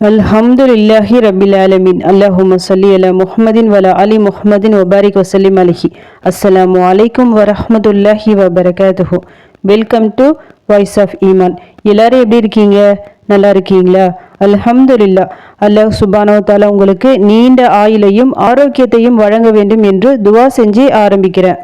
الحمد لله رب العالمين اللهم صل على محمد وعلى ال محمد وبارك وسلم عليه السلام عليكم ورحمة الله وبركاته welcome to voice of ஈமான் எல்லாரும் எப்படி இருக்கீங்க நல்லா இருக்கீங்களா அல்ஹம்துலில்லா அல்லாஹ் சுபானோ தாலா உங்களுக்கு நீண்ட ஆயுளையும் ஆரோக்கியத்தையும் வழங்க வேண்டும் என்று துவா செஞ்சு ஆரம்பிக்கிறேன்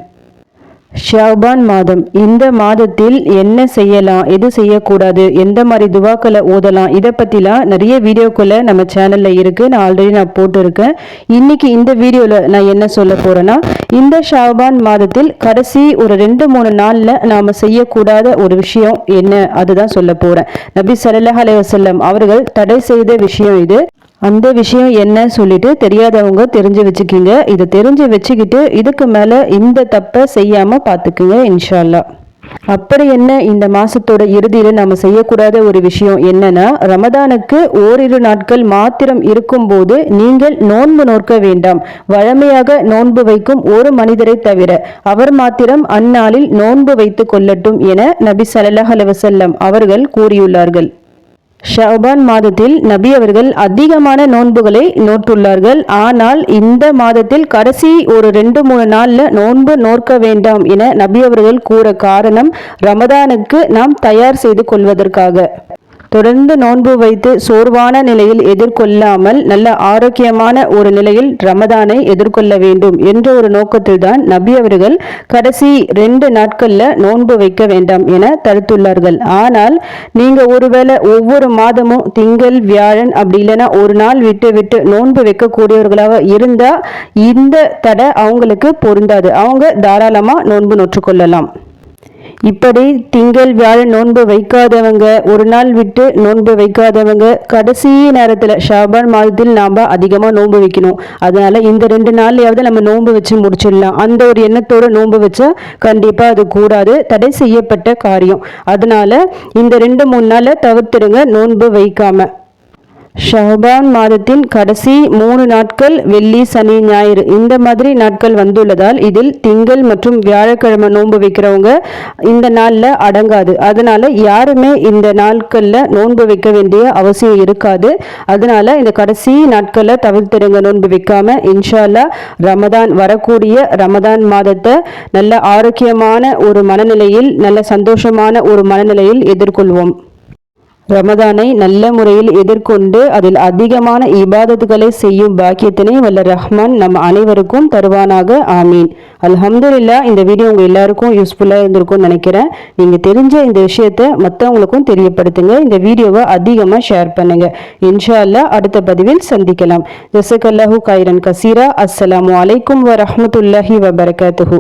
ஷாபான் மாதம். இந்த மாதத்தில் என்ன செய்யலாம்? எது செய்யக்கூடாது? எந்த மாதிரி துவாக்களை ஓதலாம்? இதை பற்றிலாம் நிறைய வீடியோக்களை நம்ம சேனலில் இருக்குது நான் ஆல்ரெடி நான் போட்டிருக்கேன். இன்னைக்கு இந்த வீடியோவில் நான் என்ன சொல்ல போகிறேன்னா இந்த ஷாபான் மாதத்தில் கடைசி ஒரு ரெண்டு மூணு நாளில் நாம் செய்யக்கூடாத ஒரு விஷயம் என்ன? அதுதான் சொல்ல போகிறேன் நபி சல்லாஹ் அலைவசல்லம் அவர்கள் தடை செய்த விஷயம் இது. அந்த விஷயம் என்ன சொல்லிட்டு தெரியாதவங்க தெரிஞ்சு வச்சுக்கிங்க. இதை தெரிஞ்சு வச்சுக்கிட்டு இதுக்கு மேலே இந்த தப்பை செய்யாமல் பார்த்துக்குங்க இன்ஷால்லா. அப்படி என்ன இந்த மாசத்தோட இறுதியில நம்ம செய்யக்கூடாத ஒரு விஷயம் என்னன்னா ரமதானுக்கு ஓரிரு நாட்கள் மாத்திரம் இருக்கும்போது நீங்கள் நோன்பு நோக்க வேண்டாம். வழமையாக நோன்பு வைக்கும் ஒரு மனிதரை தவிர அவர் மாத்திரம் அந்நாளில் நோன்பு வைத்துக் கொள்ளட்டும் என நபி சல்லாஹ் அலுவசல்லம் அவர்கள் கூறியுள்ளார்கள். ஷபான் மாதத்தில் நபி அவர்கள் அதிகமான நோன்புகளை நோட்டுள்ளார்கள் ஆனால் இந்த மாதத்தில் கடைசி ஒரு ரெண்டு மூணு நாளில் நோன்பு நோக்க வேண்டாம் என நபி அவர்கள் கூற காரணம் ரமதானுக்கு நாம் தயார் செய்து கொள்வதற்காக. தொடர்ந்து நோன்பு வைத்து சோர்வான நிலையில் எதிர்கொள்ளாமல் நல்ல ஆரோக்கியமான ஒரு நிலையில் ரமதானை எதிர்கொள்ள வேண்டும் என்ற ஒரு நோக்கத்தில் தான் நபி அவர்கள் கடைசி ரெண்டு நாட்கள்ல நோன்பு வைக்க வேண்டாம் என தடுத்துள்ளார்கள். ஆனால் நீங்க ஒருவேளை ஒவ்வொரு மாதமும் திங்கள் வியாழன் அப்படி இல்லைன்னா ஒரு நாள் விட்டு விட்டு நோன்பு வைக்கக்கூடியவர்களாக இருந்தா இந்த தடை அவங்களுக்கு பொருந்தாது. அவங்க தாராளமா நோன்பு நொற்றுக்கொள்ளலாம். இப்படி திங்கள் வியாழன் நோன்பு வைக்காதவங்க ஒரு நாள் விட்டு நோன்பு வைக்காதவங்க கடைசி நேரத்தில் ஷாபான் மாதத்தில் நாம் அதிகமாக நோன்பு வைக்கணும். அதனால் இந்த ரெண்டு நாள்லையாவது நம்ம நோன்பு வச்சு முடிச்சிடலாம். அந்த ஒரு எண்ணத்தோடு நோன்பு வச்சா கண்டிப்பாக அது கூடாது. தடை செய்யப்பட்ட காரியம். அதனால் இந்த ரெண்டு மூணு நாளை தவிர்த்துடுங்க நோன்பு வைக்காமல் ஷஹபான் மாதத்தின் கடைசி மூணு நாட்கள் வெள்ளி சனி ஞாயிறு. இந்த மாதிரி நாட்கள் வந்துள்ளதால் இதில் திங்கள் மற்றும் வியாழக்கிழமை நோன்பு வைக்கிறவங்க இந்த நாளில் அடங்காது. அதனால யாருமே இந்த நாட்களில் நோன்பு வைக்க வேண்டிய அவசியம் இருக்காது. அதனால இந்த கடைசி நாட்களில் தவிர்த்திடுங்க நோன்பு வைக்காம. இன்ஷால்லா ரமதான் வரக்கூடிய ரமதான் மாதத்தை நல்ல ஆரோக்கியமான ஒரு மனநிலையில் நல்ல சந்தோஷமான ஒரு மனநிலையில் எதிர்கொள்வோம். ரமதானை நல்ல முறையில் எதிர்கொண்டு அதில் அதிகமான இபாதத்துகளை செய்யும் பாக்கியத்தினை வல்ல ரஹ்மான் நம் அனைவருக்கும் தருவானாக. ஆமீன். அல்ஹம்துல்லா இந்த வீடியோ உங்கள் எல்லாருக்கும் யூஸ்ஃபுல்லாக இருந்திருக்கும்னு நினைக்கிறேன். நீங்கள் தெரிஞ்ச இந்த விஷயத்தை மற்றவங்களுக்கும் தெரியப்படுத்துங்க. இந்த வீடியோவை அதிகமாக ஷேர் பண்ணுங்க. இன்ஷா அல்லா அடுத்த பதிவில் சந்திக்கலாம். ஜசக் அல்லாஹூ கைரன் கசீரா. அஸ்லாம் வலைக்கம் வரமத்துல்லாஹி வபரகாத்துஹூ.